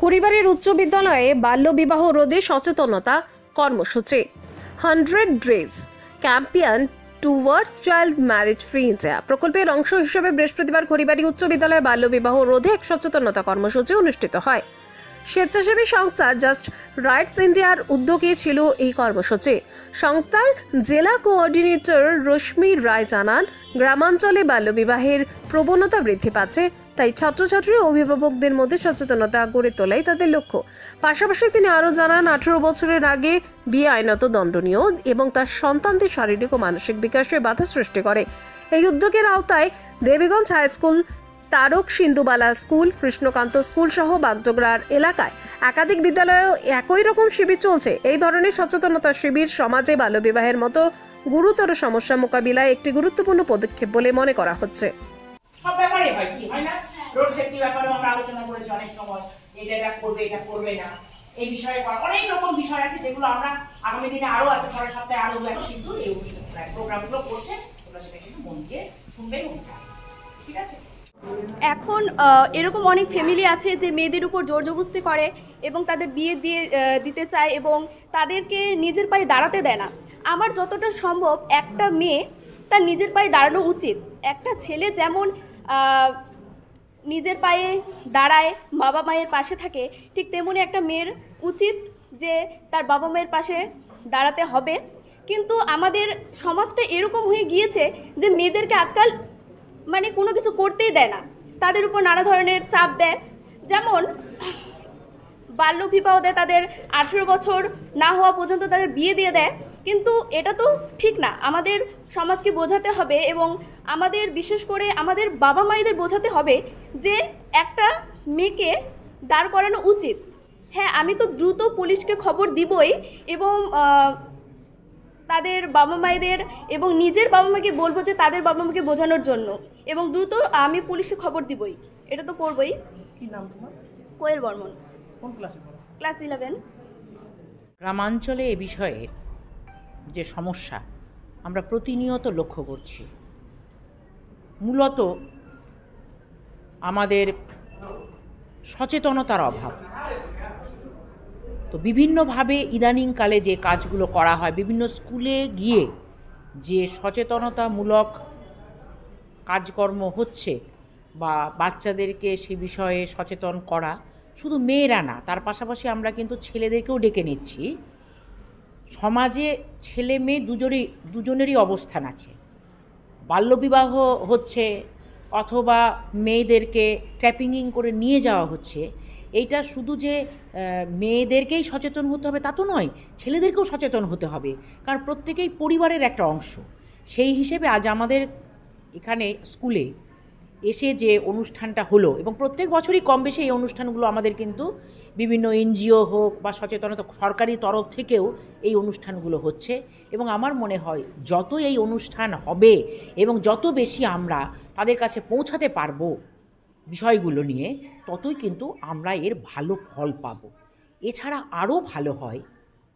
খড়িবাড়ির উচ্চ বিদ্যালয়ে বাল্যবিবাহ রোধে সচেতনতা কর্মসূচি। Hundred days campaign towards child marriage free India প্রকল্পের অংশ হিসেবে বৃহস্পতিবার খড়িবাড়ি উচ্চ বিদ্যালয়ে বাল্যবিবাহ রোধে এক সচেতনতা কর্মসূচি অনুষ্ঠিত হয়। স্বেচ্ছাসেবী সংস্থা জাস্ট রাইটস ইন্ডিয়ার উদ্যোগে ছিল এই কর্মসূচি। সংস্থার জেলা কোঅর্ডিনেটর রশ্মি রায় জানান, গ্রামাঞ্চলে বাল্যবিবাহের প্রবণতা বৃদ্ধি পাচ্ছে তাই ছাত্রছাত্রী ও অভিভাবকদের মধ্যে সচেতনতা গড়ে তোলাই তাদের লক্ষ্য। পাশাপাশি তিনি আরও জানান, আঠেরো বছরের আগে বিয়ে আইনত দণ্ডনীয় এবং তার সন্তানদের শারীরিক ও মানসিক বিকাশে বাধা সৃষ্টি করে। এই উদ্যোগের আওতায় Debiganj high school, Tarak Sindhubala school, Krishnakanta school সহ বাগডোগরার এলাকায় একাধিক বিদ্যালয়েও একই রকম শিবির চলছে। এই ধরনের সচেতনতা শিবির সমাজে বাল্যবিবাহের মতো গুরুতর সমস্যা মোকাবিলায় একটি গুরুত্বপূর্ণ পদক্ষেপ বলে মনে করা হচ্ছে। সব ব্যাপারে হয় কি, হয় না? রোড ব্যাপারেও আমরা আলোচনা করেছি অনেক সময়, এটা এটা করবে এটা করবে না। এই বিষয়ে অনেক রকম বিষয় আছে যেগুলো আমরা আগামী দিনে আছে সপ্তাহে কিন্তু এই প্রোগ্রামগুলো করছে, তোমরা সেটা কিন্তু শুনবে এবং ঠিক আছে? এখন এরকম অনেক ফ্যামিলি আছে যে মেয়েদের উপর জোর জবস্তি করে এবং তাদের বিয়ে দিয়ে দিতে চায় এবং তাদেরকে নিজের পায়ে দাঁড়াতে দেয় না। আমার যতটা সম্ভব একটা মেয়ে তার নিজের পায়ে দাঁড়ানো উচিত। একটা ছেলে যেমন নিজের পায়ে দাঁড়ায় বাবা মায়ের পাশে থাকে, ঠিক তেমনি একটা মেয়ের উচিত যে তার বাবা মায়ের পাশে দাঁড়াতে হবে। কিন্তু আমাদের সমাজটা এরকম হয়ে গিয়েছে যে মেয়েদেরকে আজকাল মানে কোনো কিছু করতেই দেয় না। তাদের উপর নানা ধরনের চাপ দেয়। যেমন বাল্যবিবাহ দেয় তাদের আঠেরো বছর না হওয়া পর্যন্ত তাদের বিয়ে দিয়ে দেয়। কিন্তু এটা তো ঠিক না। আমাদের সমাজকে বোঝাতে হবে এবং আমাদের বিশেষ করে আমাদের বাবা মায়েদের বোঝাতে হবে যে একটা মেয়েকে দাঁড় করানো উচিত। হ্যাঁ আমি তো দ্রুত পুলিশকে খবর দিবই এবং তাদের বাবা মায়েদের এবং নিজের বাবা মাকে বলব যে তাদের বাবা মাকে বোঝানোর জন্য। এবং দ্রুত আমি পুলিশকে খবর দিবই। এটা তো করবই। কি নাম তোমার? কোয়েল বর্মন। কোন ক্লাসে পড়ো? ক্লাস ইলেভেন গ্রামাঞ্চলে এ বিষয়ে যে সমস্যা আমরা প্রতিনিয়ত লক্ষ্য করছি। মূলত আমাদের সচেতনতার অভাব। তো বিভিন্নভাবে ইদানিংকালে যে কাজগুলো করা হয় বিভিন্ন স্কুলে গিয়ে যে সচেতনতামূলক কাজকর্ম হচ্ছে বা বাচ্চাদেরকে সে বিষয়ে সচেতন করা শুধু মেয়েরা না, তার পাশাপাশি আমরা কিন্তু ছেলেদেরকেও ডেকে নিচ্ছি। সমাজে ছেলে মেয়ে দুজনেরই দুজনেরই অবস্থান আছে। বাল্যবিবাহ হচ্ছে অথবা মেয়েদেরকে ট্র্যাপিংইং করে নিয়ে যাওয়া হচ্ছে, এইটা শুধু যে মেয়েদেরকেই সচেতন হতে হবে তা তো নয়, ছেলেদেরকেও সচেতন হতে হবে, কারণ প্রত্যেকেই পরিবারের একটা অংশ। সেই হিসেবে আজ আমাদের এখানে স্কুলে এসে যে অনুষ্ঠানটা হলো এবং প্রত্যেক বছরই কম বেশি এই অনুষ্ঠানগুলো আমাদের কিন্তু বিভিন্ন এনজিও হোক বা সচেতনতা, সরকারি তরফ থেকেও এই অনুষ্ঠানগুলো হচ্ছে। এবং আমার মনে হয় যত এই অনুষ্ঠান হবে এবং যত বেশি আমরা তাদের কাছে পৌঁছাতে পারব বিষয়গুলো নিয়ে, ততই কিন্তু আমরা এর ভালো ফল পাবো। এছাড়া আরও ভালো হয়,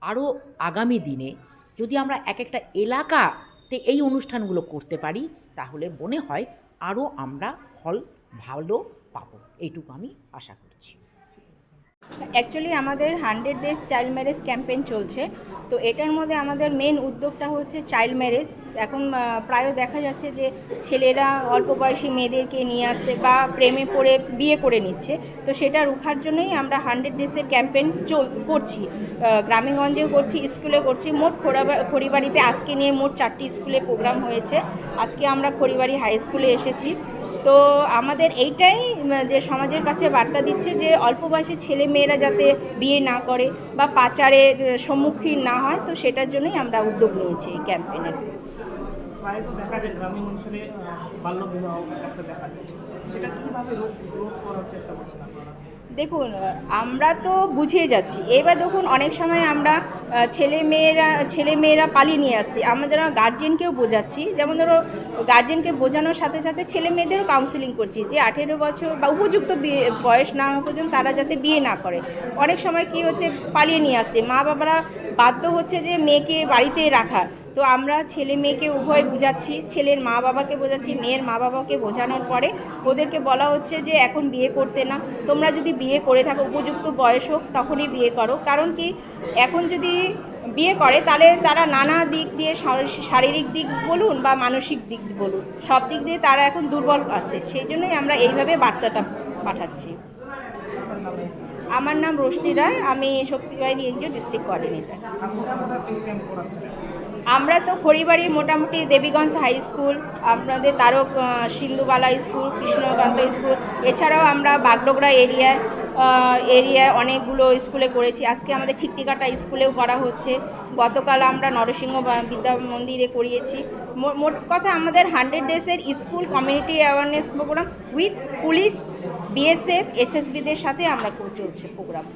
আরও আগামী দিনে যদি আমরা এক একটা এলাকাতে এই অনুষ্ঠানগুলো করতে পারি, তাহলে মনে হয় আরও আমরা ফল ভালো পাবো। এইটুকু আমি আশা করছি। অ্যাকচুয়ালি আমাদের hundred days child marriage campaign চলছে। তো এটার মধ্যে আমাদের মেন উদ্যোগটা হচ্ছে চাইল্ড ম্যারেজ এখন প্রায় দেখা যাচ্ছে যে ছেলেরা অল্প বয়সী মেয়েদেরকে নিয়ে আসছে বা প্রেমে পড়ে বিয়ে করে নিচ্ছে। তো সেটা রুখার জন্যই আমরা হান্ড্রেড ডেজের ক্যাম্পেইন চল, করছি। গ্রামীণগঞ্জেও গ্রামেগঞ্জেও করছি স্কুলে করছি। মোট খোড়াবা- খড়িবাড়িতে আজকে নিয়ে মোট চারটি স্কুলে প্রোগ্রাম হয়েছে। আজকে আমরা খড়িবাড়ি হাই স্কুলে এসেছি। তো আমাদের এইটাই যে সমাজের কাছে বার্তা দিচ্ছে যে অল্প বয়সী ছেলে মেয়েরা যাতে বিয়ে না করে বা পাচারের সম্মুখীন না হয়, তো সেটার জন্যই আমরা উদ্যোগ নিয়েছি এই ক্যাম্পেনের দেখা যায় গ্রামীণ অঞ্চলে বাল্য বিবাহ একটা দেখা যায়। সেটা কীভাবে রোধ করার চেষ্টা করছেন আপনারা? দেখুন আমরা তো বুঝিয়ে যাচ্ছি। এবার দেখুন, অনেক সময় আমরা ছেলে মেয়েরা ছেলে মেয়েরা পালিয়ে নিয়ে আসছি। আমাদের গার্জেনকেও বোঝাচ্ছি। যেমন ধরো গার্জেনকে বোঝানোর সাথে সাথে ছেলে মেয়েদেরও কাউন্সিলিং করছি যে, আঠেরো বছর বা উপযুক্ত বিয়ে বয়স না হওয়া পর্যন্ত তারা যাতে বিয়ে না করে। অনেক সময় কি হচ্ছে, পালিয়ে নিয়ে আসছে। মা বাবারা বাধ্য হচ্ছে যে, মেয়েকে বাড়িতে রাখা। তো আমরা ছেলে মেয়েকে উভয় বোঝাচ্ছি, ছেলের মা বাবাকে বোঝাচ্ছি, মেয়ের মা বাবাকে বোঝানোর পরে ওদেরকে বলা হচ্ছে যে এখন বিয়ে করতে না। তোমরা যদি বিয়ে করে থাকো, উপযুক্ত বয়স হোক, তখনই বিয়ে করো। কারণ কি, এখন যদি বিয়ে করে, তাহলে তারা নানা দিক দিয়ে শারীরিক দিক বলুন বা মানসিক দিক বলুন, সব দিক দিয়ে তারা এখন দুর্বল আছে। সেই জন্যই আমরা এইভাবে বার্তাটা পাঠাচ্ছি। আমার নাম রোশনি রায়, আমি শক্তিবাহিনী এনজিও ডিস্ট্রিক্ট কোঅর্ডিনেটর। আমরা তো খড়িবাড়ির মোটামুটি দেবীগঞ্জ হাই স্কুল আপনাদের তারক সিন্ধুবালা স্কুল, কৃষ্ণকান্ত স্কুল, এছাড়াও আমরা বাগডোগরা এরিয়ায় এরিয়ায় অনেকগুলো স্কুলে করেছি। আজকে আমাদের ঠিকটিকাটা স্কুলেও করা হচ্ছে। গতকাল আমরা নরসিংহ বিদ্যা মন্দিরে করিয়েছি। মোট কথা আমাদের hundred ডেজের school community awareness programme with police, BSF, এসএসবিদের সাথে আমরা চলছে প্রোগ্রাম।